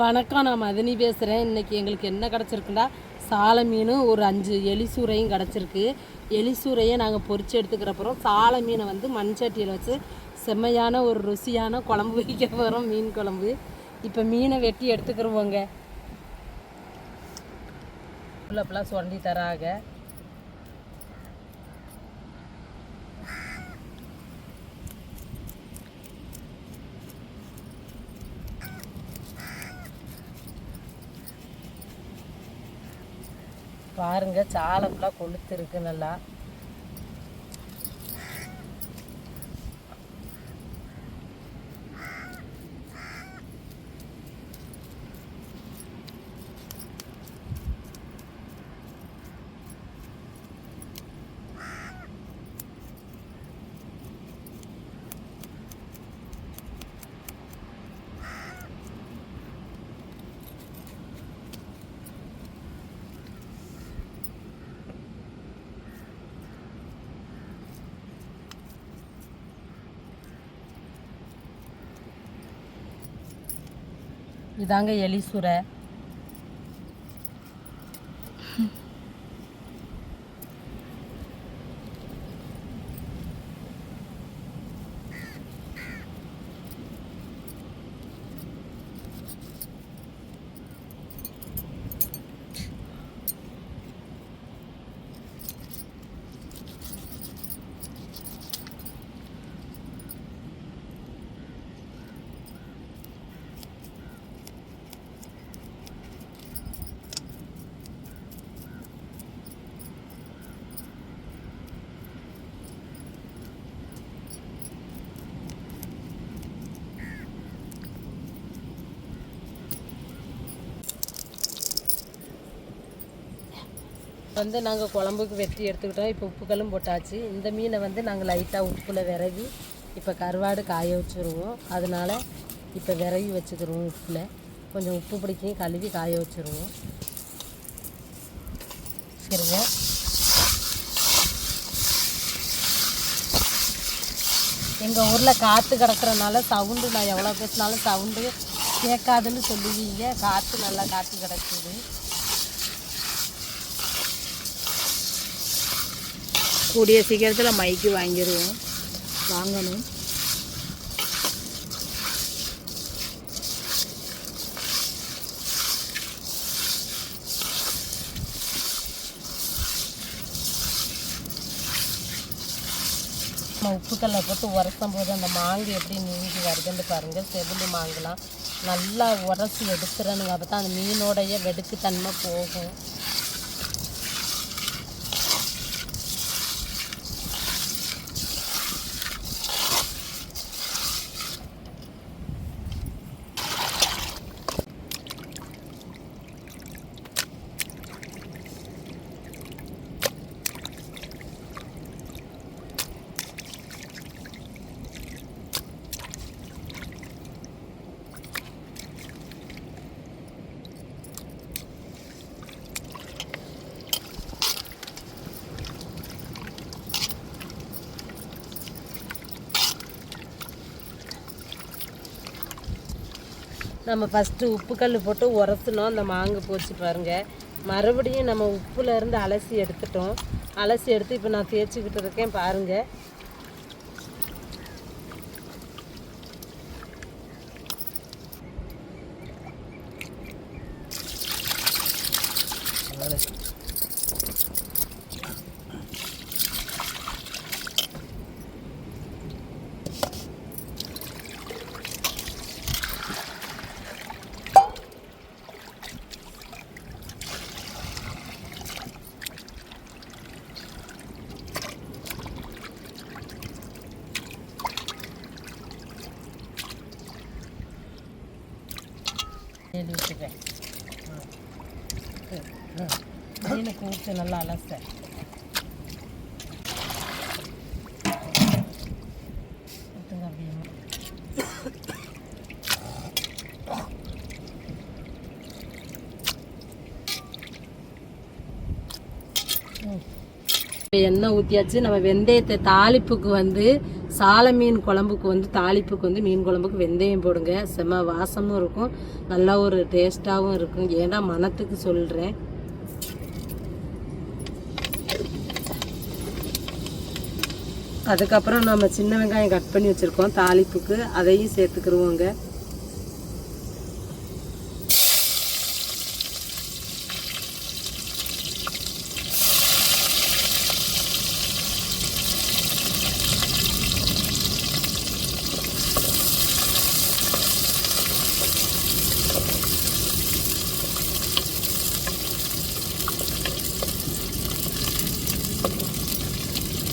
வணக்கம் நான் மதினி பேசுகிறேன் இன்றைக்கி எங்களுக்கு என்ன கிடச்சிருக்குன்னா சாலை மீன் ஒரு அஞ்சு எலிசூரையும் கிடச்சிருக்கு. எலிசூரையை நாங்கள் பொறிச்சு எடுத்துக்கிறப்பறம் சாலை மீனை வந்து மண் சட்டியில் வச்சு செம்மையான ஒரு ருசியான குழம்பு வைக்க போகிறோம் மீன் குழம்பு. இப்போ மீனை வெட்டி எடுத்துக்கிருவோங்க. ஃபுல்லப்பெல்லாம் சுரண்டி தராங்க பாருங்க சாலை ஃபுல்லாக கொளுத்து இருக்குது நல்லா. இதாங்க எலிசுரை வந்து நாங்கள் குழம்புக்கு வெட்டி எடுத்துக்கிட்டோம். இப்போ உப்புக்கல்லும் போட்டாச்சு. இந்த மீனை வந்து நாங்கள் லைட்டாக உப்பில் விரவி இப்போ கருவாடு காய வச்சுருவோம். அதனால் இப்போ விரவி வச்சுக்கிருவோம் உப்பில். கொஞ்சம் உப்பு பிடிக்கும் கழுவி காய வச்சுருவோம். வச்சுருவோம் எங்கள் ஊரில் காற்று கிடக்கிறனால சவுண்டு நான் எவ்வளோ பேசினாலும் சவுண்டு கேட்காதுன்னு சொல்லுவீங்க. காற்று நல்லா காற்று கிடக்குது. கூடிய சீக்கிரத்தில் மைக்கு வாங்கிடுவோம் வாங்கணும். நம்ம உப்புக்கல்லை போட்டு உரசும் போது அந்த மாங்கு எப்படி நீங்கி வருதுன்னு பாருங்கள் செவிலி மாங்குலாம் நல்லா உரசி எடுத்துறனுங்க அப்போ தான் அந்த மீனோடைய வெடுக்கு தன்மை போகும். நம்ம ஃபஸ்ட்டு கல் போட்டு உரசணும் அந்த மாங்கு போச்சு பாருங்கள் மறுபடியும் நம்ம உப்புலேருந்து அலசி எடுத்துட்டோம். அலசி எடுத்து இப்போ நான் தேய்ச்சிக்கிட்டு இருக்கேன் பாருங்கள் மீனை நல்லா அலச. ஊற்றுங்க அப்படியே. எண்ணெய் ஊற்றியாச்சு நம்ம வெந்தயத்தை தாளிப்புக்கு வந்து சாலை மீன் குழம்புக்கு வந்து தாளிப்புக்கு வந்து மீன் குழம்புக்கு வெந்தயம் போடுங்க. செம்ம வாசமும் இருக்கும். நல்லா ஒரு டேஸ்ட்டாகவும் இருக்கும். ஏன்னா மனத்துக்கு சொல்கிறேன் அதுக்கப்புறம் நம்ம சின்ன வெங்காயம் கட் பண்ணி வச்சுருக்கோம். தாளிப்புக்கு அதையும் சேர்த்துக்கிருவோங்க.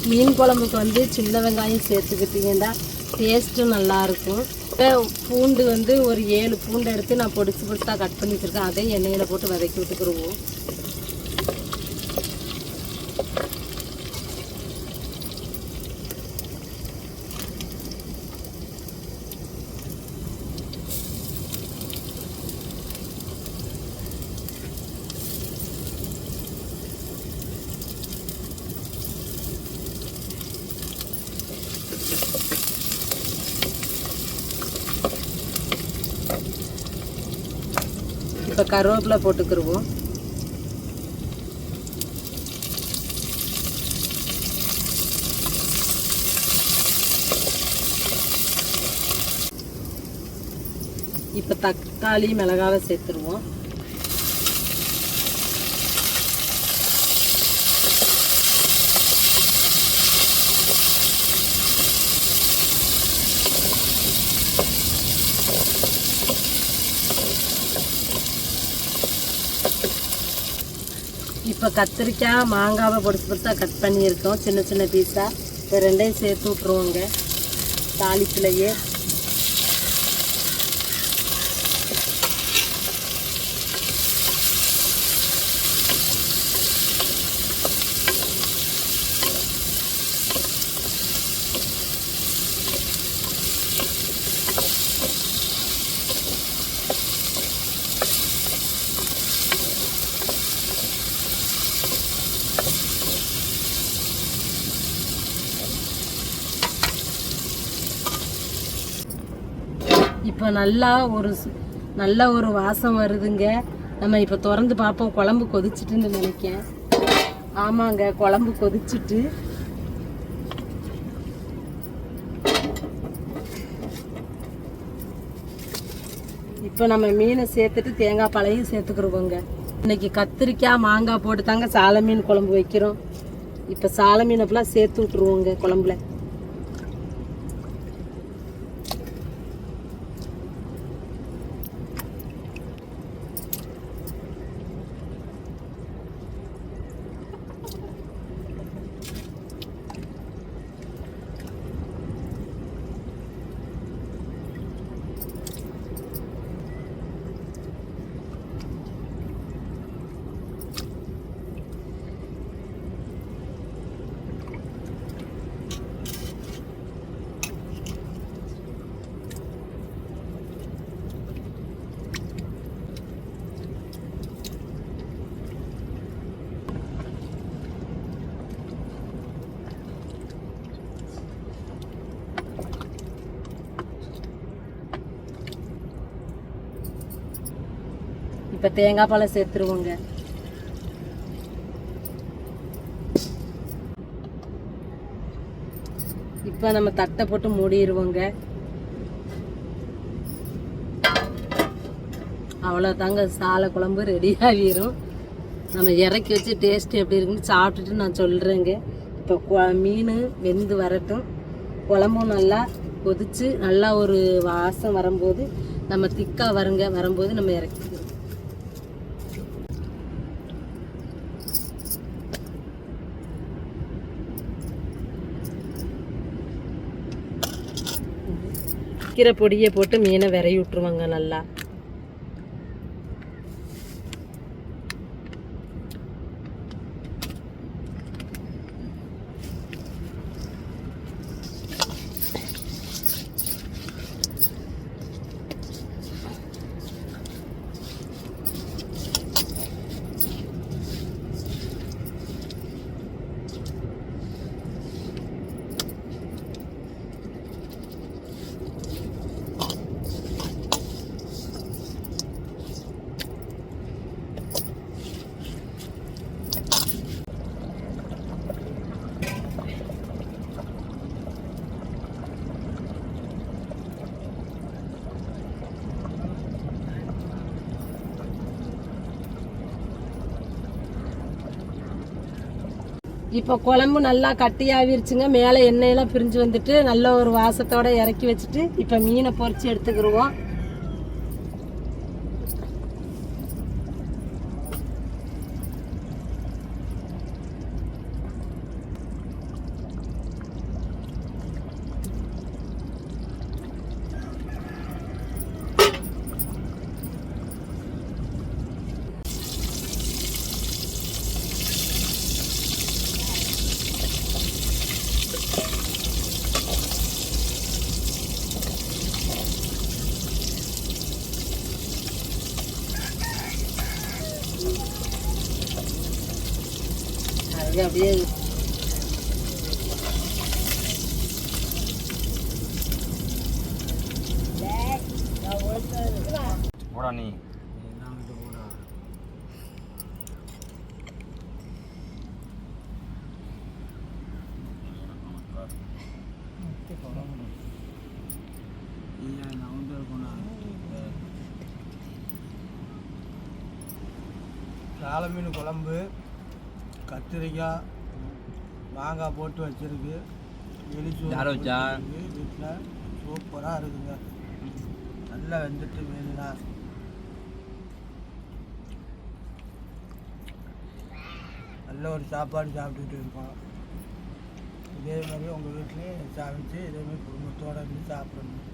மீன் குழம்புக்கு வந்து சின்ன வெங்காயம் சேர்த்துக்கிட்டிங்கன்னா டேஸ்ட்டும் நல்லாயிருக்கும். இப்போ பூண்டு வந்து ஒரு ஏழு பூண்டு எடுத்து நான் பொடிச்சு பொடிச்சா கட் பண்ணி வச்சுருக்கேன் அதையும் எண்ணெயில் போட்டு வதக்கி விட்டுக்கிடுவோம் கருவேப்பிலை போட்டுக்கிருவோம். இப்போ தக்காளி மிளகாவை சேர்த்துருவோம். இப்போ கத்திரிக்காய் மாங்காவை பொடிச்சு பொடிச்சா கட் பண்ணியிருக்கோம். சின்ன சின்ன பீஸாக இப்போ ரெண்டையும் சேர்த்து விட்ருவோங்க தாளிப்புலையே. இப்போ நல்லா ஒரு நல்ல ஒரு வாசம் வருதுங்க. நம்ம இப்போ திறந்து பார்ப்போம் குழம்பு கொதிச்சிட்டுன்னு நினைக்கேன் ஆமாங்க குழம்பு கொதிச்சிட்டு. இப்போ நம்ம மீனை சேர்த்துட்டு தேங்காய் பழையும் சேர்த்துக்கிருவோங்க. இன்னைக்கு கத்திரிக்காய் மாங்காய் போட்டு தாங்க சால மீன் குழம்பு வைக்கிறோம். இப்போ சால மீனை ஃபுல்லாக சேர்த்து விட்ருவோங்க குழம்புல. இப்போ தேங்காய் பழம் சேர்த்துருவோங்க. இப்போ நம்ம தட்டை போட்டு மூடிடுவோங்க அவ்வளோதாங்க சாலை குழம்பு ரெடி ஆகிரும். நம்ம இறக்கி வச்சு டேஸ்ட் எப்படி இருக்குன்னு சாப்பிட்டுட்டு நான் சொல்கிறேங்க இப்போ கொ- மீன் வெந்து வரட்டும். குழம்பும் நல்லா கொதித்து நல்லா ஒரு வாசம் வரும்போது நம்ம திக்காக வருங்க வரும்போது நம்ம இறக்கி கீரை பொடியை போட்டு மீனை விரைவி விட்டுருவாங்க நல்லா. இப்போ குழம்பு நல்லா கட்டியாவிருச்சுங்க மேலே எண்ணெயெல்லாம் பிரிஞ்சு வந்துட்டு நல்ல ஒரு வாசத்தோடு இறக்கி வச்சுட்டு இப்போ மீனை பொறிச்சு எடுத்துக்கிடுவோம் அது அப்படியே. போடா நீ. சால மீன் குழம்பு. கத்திரிக்காய் மாங்காய் போட்டு வச்சிருக்கு. எலிச்சூறு யார் வச்சா? வீட்டில் சூப்பராக இருக்குங்க. நல்லா வெந்துட்டு மீன்லாம் நல்ல ஒரு சாப்பாடு சாப்பிட்டுட்டு இருக்கோம். இதே மாதிரி உங்கள் வீட்லேயும் சமைச்சு இதே மாதிரி குடும்பத்தோடு இருந்து சாப்பிடணும்.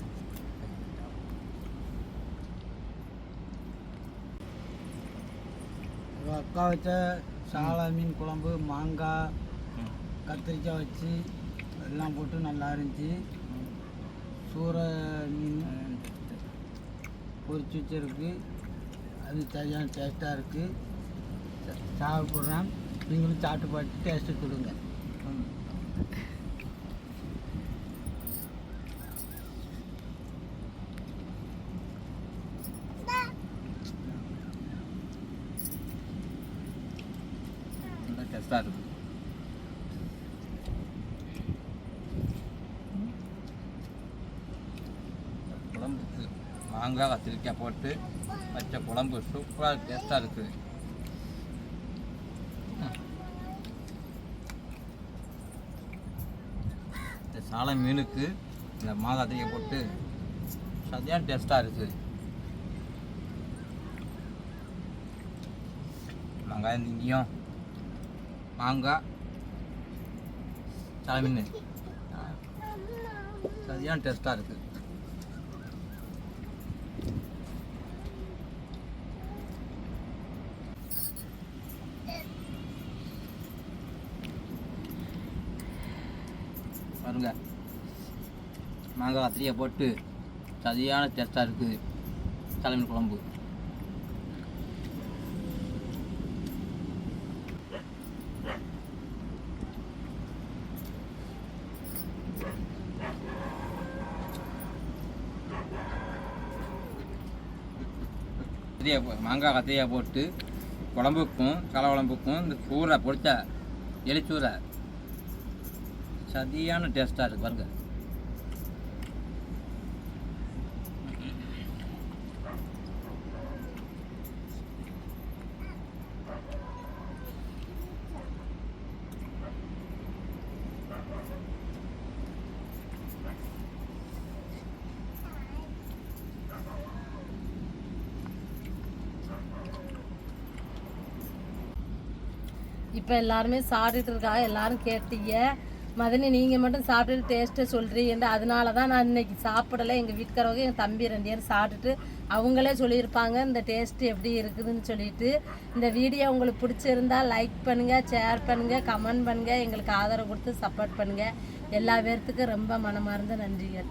அக்கா வச்ச சாலா மீன் குழம்பு மாங்காய் கத்திரிக்காய் வச்சு எல்லாம் போட்டு நல்லா இருந்துச்சு சூற மீன் பொரிச்சு வச்சிருக்கு. அது சரியான டேஸ்ட்டாக இருக்குது சாப்பிட்றேன். நீங்களும் சாப்பிட்டு பார்த்து டேஸ்ட்டு கொடுங்க நல்லா டெஸ்ட்டாக குழம்புக்கு மாங்காய் கத்திரிக்காய் போட்டு வச்ச குழம்பு சூப்பராக டேஸ்ட்டாக இருக்குது இந்த சாலை மீனுக்கு இந்த மாங்காய் கத்திரிக்காய் போட்டு சரியான டேஸ்ட்டாக இருக்குது வெங்காயம் இங்கேயும் மாங்காய் தலைமின் சரியான டேஸ்ட்டாக இருக்குது பாருங்க மாங்காய் கத்திரியை போட்டு சரியான டேஸ்ட்டாக இருக்குது தலைமீன் குழம்பு கத்திரிக்காய் மாங்காய் கத்திரிக்காய் போட்டு குழம்புக்கும் களை குழம்புக்கும் இந்த சூறை பொடித்த எலிச்சூரை சரியான டேஸ்ட்டாக இருக்கு பாருங்க. இப்போ எல்லாருமே சாப்பிட்டுட்டு இருக்காங்க எல்லாரும் கேட்டீங்க. மதனி நீங்கள் மட்டும் சாப்பிட்டுட்டு டேஸ்ட்டை சொல்கிறீங்க அதனால தான் நான் இன்னைக்கு சாப்பிடலை. எங்கள் வீட்டுக்காரவங்க எங்கள் தம்பி ரெண்டு பேரும் சாப்பிட்டுட்டு அவங்களே சொல்லியிருப்பாங்க இந்த டேஸ்ட்டு எப்படி இருக்குதுன்னு சொல்லிட்டு. இந்த வீடியோ உங்களுக்கு பிடிச்சிருந்தா லைக் பண்ணுங்கள் ஷேர் பண்ணுங்கள் கமெண்ட் பண்ணுங்கள் எங்களுக்கு ஆதரவு கொடுத்து சப்போர்ட் பண்ணுங்கள் எல்லா பேர்த்துக்கும் ரொம்ப மனமார்ந்த நன்றிகள்.